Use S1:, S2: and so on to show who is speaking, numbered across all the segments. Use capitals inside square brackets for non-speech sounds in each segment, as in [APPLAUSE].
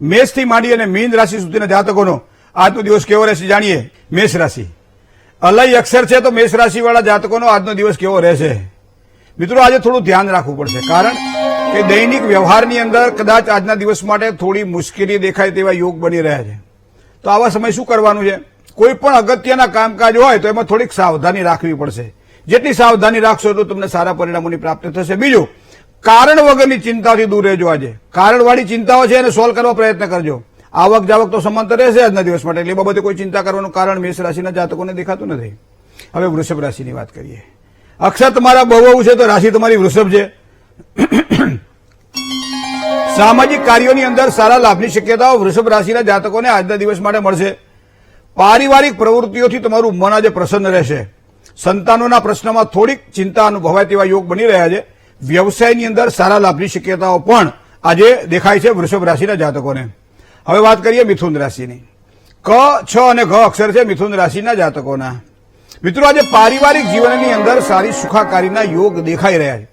S1: મેષથી માંડી અને મીન રાશિ સુધીના જાતકોનો આજનો દિવસ કેવો રહેશે જાણીએ? મેષ રાશિ. અલય અક્ષર છે તો મેષ રાશિવાળા જાતકોનો આજનો દિવસ કેવો રહેશે? મિત્રો, આજે થોડું ધ્યાન રાખવું પડશે. કારણ કે દૈનિક વ્યવહારની અંદર કદાચ આજના દિવસ માટે થોડી મુશ્કેલી દેખાય તેવા યોગ બની રહ્યા છે. તો આવા સમય શું કરવાનું છે? કોઈ પણ અગત્યના કામકાજ હોય તો એમાં થોડીક સાવધાની રાખવી પડશે. જેટલી સાવધાની રાખશો એટલું તમને સારા પરિણામોની પ્રાપ્તિ થશે. બીજું કારણ વગરની ચિંતાથી દૂર રહેજો આજે. કારણવાળી ચિંતાઓ છે એને સોલ્વ કરવા પ્રયત્ન કરજો. આવક જાવક તો સમાંતર રહેશે આજના દિવસ માટે. એટલે એ બાબતે કોઈ ચિંતા કરવાનું કારણ મેષ રાશિના જાતકોને દેખાતું નથી. હવે વૃષભ રાશિની વાત કરીએ. અક્ષર તમારા બહુ છે તો રાશિ તમારી વૃષભ છે. સામાજિક કાર્યોની અંદર સારા લાભની શક્યતાઓ વૃષભ રાશિના જાતકોને આજના દિવસ માટે મળશે. પારિવારિક પ્રવૃત્તિઓથી તમારું મન આજે પ્રસન્ન રહેશે. સંતાનોના પ્રશ્નમાં થોડીક ચિંતા અનુભવાય તેવા યોગ બની રહ્યા છે. વ્યવસાયની અંદર સારા લાભની શક્યતાઓ પણ આજે દેખાય છે વૃષભ રાશિના જાતકોને. હવે વાત કરીએ મિથુન રાશિની. ક, છ અને ઘ અક્ષર છે મિથુન રાશિના જાતકોના. મિત્રો, આજે પારિવારિક જીવનની અંદર સારી સુખાકારીના યોગ દેખાઈ રહ્યા છે.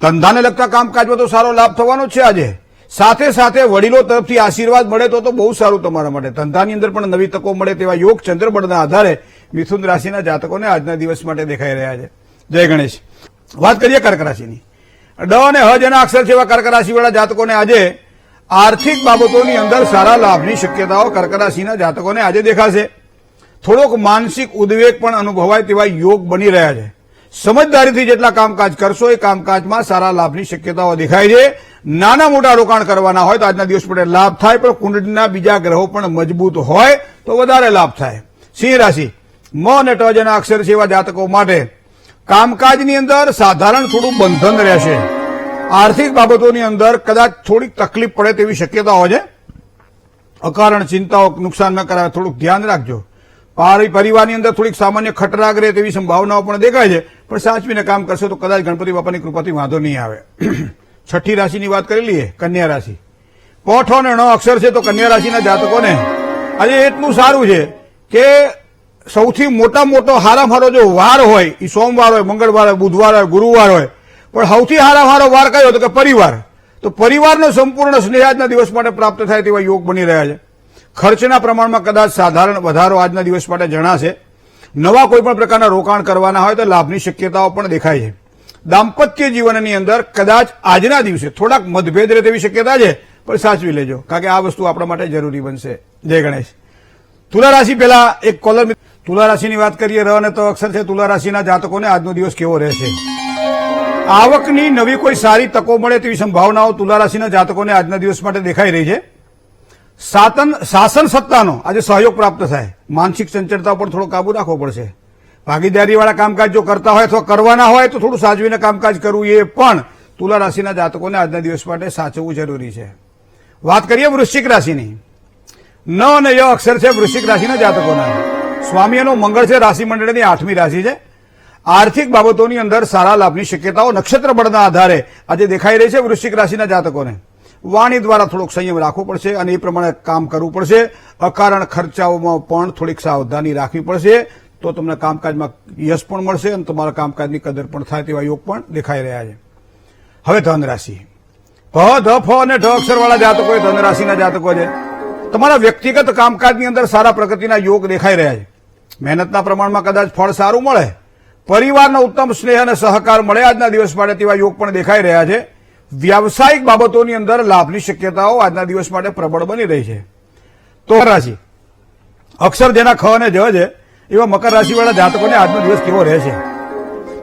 S1: ધંધાને લગતા કામકાજમાં તો સારો લાભ થવાનો છે આજે. સાથે સાથે વડીલો તરફથી આશીર્વાદ મળે તો તો બહુ સારું તમારા માટે. ધંધાની અંદર પણ નવી તકો મળે તેવા યોગ ચંદ્રબળના આધારે મિથુન રાશિના જાતકોને આજના દિવસ માટે દેખાઈ રહ્યા છે. જય ગણેશ. વાત કરીએ કર્ક રાશિની. ડ અને હ જેના અક્ષર જેવા કર્ક રાશિવાળા જાતકોને આજે આર્થિક બાબતોની અંદર સારા લાભની શક્યતાઓ કર્ક રાશિના જાતકોને આજે દેખાશે. થોડોક માનસિક ઉદ્વેગ પણ અનુભવાય તેવા યોગ બની રહ્યા છે. સમજદારીથી જેટલા કામકાજ કરશો એ કામકાજમાં સારા લાભની શક્યતાઓ દેખાય છે. નાના મોટા રોકાણ કરવાના હોય તો આજના દિવસ માટે લાભ થાય, પણ કુંડળીના બીજા ગ્રહો પણ મજબૂત હોય તો વધારે લાભ થાય. સિંહ રાશિ. મ અને ટ જેના અક્ષર એવા જાતકો માટે કામકાજની અંદર સાધારણ થોડું બંધન રહેશે. આર્થિક બાબતોની અંદર કદાચ થોડીક તકલીફ પડે તેવી શક્યતા હોય છે. અકારણ, ચિંતાઓ, નુકસાન ન કરાવે થોડુંક ધ્યાન રાખજો. પારી- પરિવારની અંદર થોડીક સામાન્ય ખટરાગ રહે તેવી સંભાવનાઓ પણ દેખાય છે. પણ સાચવીને કામ કરશો તો કદાચ ગણપતિ બાપાની કૃપાથી વાંધો નહીં આવે. [CLEARS THROAT] છઠ્ઠી રાશિની વાત કરી લઈએ, કન્યા રાશિ. પોઠો અને અક્ષર છે તો કન્યા રાશિના જાતકોને. આજે એટલું સારું છે કે સૌથી મોટા મોટો હારામ હારો જો વાર હોય એ સોમવાર હોય, મંગળવાર હોય, બુધવાર હોય, ગુરુવાર હોય, પણ સૌથી હારામ હારો વાર કયો તો કે પરિવાર? તો પરિવારનો સંપૂર્ણ સ્નેહ આજના દિવસ માટે પ્રાપ્ત થાય તેવા યોગ બની રહ્યા છે. ખર્ચના પ્રમાણમાં કદાચ સાધારણ વધારો આજના દિવસ માટે જણાશે. નવા કોઈપણ પ્રકારના રોકાણ કરવાના હોય તો લાભની શક્યતાઓ પણ દેખાય છે. દાંપત્ય જીવનની અંદર કદાચ આજના દિવસે થોડાક મતભેદ રહે તેવી શક્યતા છે, પણ સાચવી લેજો. કારણ કે આ વસ્તુ આપણા માટે જરૂરી બનશે. જય ગણેશ. તુલા રાશિ પહેલા એક કોલર તુલા રાશિની વાત કરીએ, ર અને તો અક્ષર છે તુલા રાશિના જાતકોને આજનો દિવસ કેવો રહેશે? આવકની નવી કોઈ સારી તકો મળે તેવી સંભાવનાઓ તુલા રાશિના જાતકોને આજના દિવસ માટે દેખાઈ રહી છે. સાતન, શાસન સત્તાનો આજે સહયોગ પ્રાપ્ત થાય. માનસિક ચંચળતા પર થોડો કાબુ રાખવો પડશે. ભાગીદારીવાળા કામકાજ જો કરતા હોય અથવા કરવાના હોય તો થોડું સાચવીને કામકાજ કરવું એ પણ તુલા રાશિના જાતકોને આજના દિવસ માટે સાચવવું જરૂરી છે. વાત કરીએ વૃશ્ચિક રાશિની. ન અને ય અક્ષર છે વૃશ્ચિક રાશિના જાતકોના. સ્વામીનો મંગળ છે રાશિ મંડળની આઠમી રાશિ છે. આર્થિક બાબતોની અંદર સારા લાભની શક્યતાઓ નક્ષત્ર બળના આધારે આજે દેખાઈ રહી છે વૃશ્ચિક રાશિના જાતકોને. વાણી દ્વારા થોડોક સંયમ રાખવો પડશે અને એ પ્રમાણે કામ કરવું પડશે. અકારણ ખર્ચાઓમાં પણ થોડીક સાવધાની રાખવી પડશે. તો તમને કામકાજમાં યશ પણ મળશે અને તમારા કામકાજની કદર પણ થાય તેવા યોગ પણ દેખાઈ રહ્યા છે. હવે ધન રાશિ ભ ધ, ફ અને ઢ અક્ષરવાળા જાતકો એ ધન રાશિના જાતકો છે. તમારા વ્યક્તિગત કામકાજની અંદર સારા પ્રગતિના યોગ દેખાઈ રહ્યા છે. મહેનતના પ્રમાણમાં કદાચ ફળ સારું મળે, પરિવારનો ઉત્તમ સ્નેહ અને સહકાર મળે આજના દિવસ માટે તેવા યોગ પણ દેખાઈ રહ્યા છે. વ્યાવસાયિક બાબતોની અંદર લાભની શક્યતાઓ આજના દિવસ માટે પ્રબળ બની રહી છે. તો રાશિ. અક્ષર જેના ખ અને જ છે, એવા મકર રાશિવાળા જાતકોને આજનો દિવસ કેવો રહેશે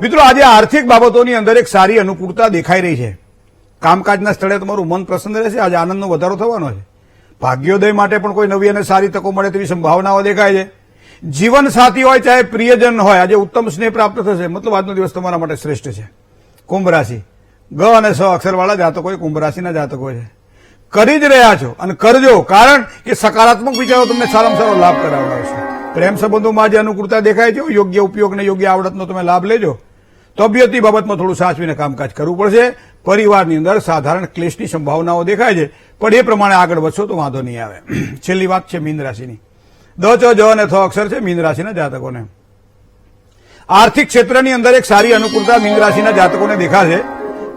S1: મિત્રો, આજે આર્થિક બાબતોની અંદર એક સારી અનુકૂળતા દેખાઈ રહી છે. કામકાજના સ્થળે તમારું મન પ્રસન્ન રહેશે, આજે આનંદનો વધારો થવાનો છે. ભાગ્યોદય માટે પણ કોઈ નવી અને સારી તકો મળે તેવી સંભાવનાઓ દેખાય છે. જીવન સાથી હોય ચાહે પ્રિયજન હોય, આજે ઉત્તમ સ્નેહ પ્રાપ્ત થશે. મતલબ આજનો દિવસ તમારા માટે શ્રેષ્ઠ છે. કુંભ રાશિ. ગ અને સ અક્ષરવાળા જાતકો એ કુંભ રાશિના જાતકો છે. કરી જ રહ્યા છો અને કરજો, કારણ કે સકારાત્મક વિચારો તમને સારામાં સારો લાભ કરાવડાવશે પ્રેમ સંબંધોમાં જે અનુકૂળતા દેખાય છે. યોગ્ય ઉપયોગ ને યોગ્ય આવડતનો તમે લાભ લેજો. તબિયતી બાબતમાં થોડું સાચવીને કામકાજ કરવું પડશે. પરિવારની અંદર સાધારણ ક્લેશની સંભાવનાઓ દેખાય છે. પણ એ પ્રમાણે આગળ વધશો તો વાંધો નહીં આવે. [CLEARS THROAT] છેલ્લી વાત છે મીન રાશિની. દ, ચ, જ અને થ અક્ષર છે મીન રાશિના જાતકોને. આર્થિક ક્ષેત્રની અંદર એક સારી અનુકૂળતા મીન રાશિના જાતકોને દેખાશે.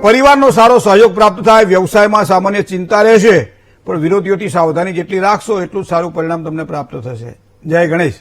S1: પરિવારનો સારો સહયોગ પ્રાપ્ત થાય, વ્યવસાયમાં સામાન્ય ચિંતા રહેશે. પણ વિરોધીઓથી સાવધાની જેટલી રાખશો, એટલું સારું પરિણામ તમને પ્રાપ્ત થશે. જય ગણેશ.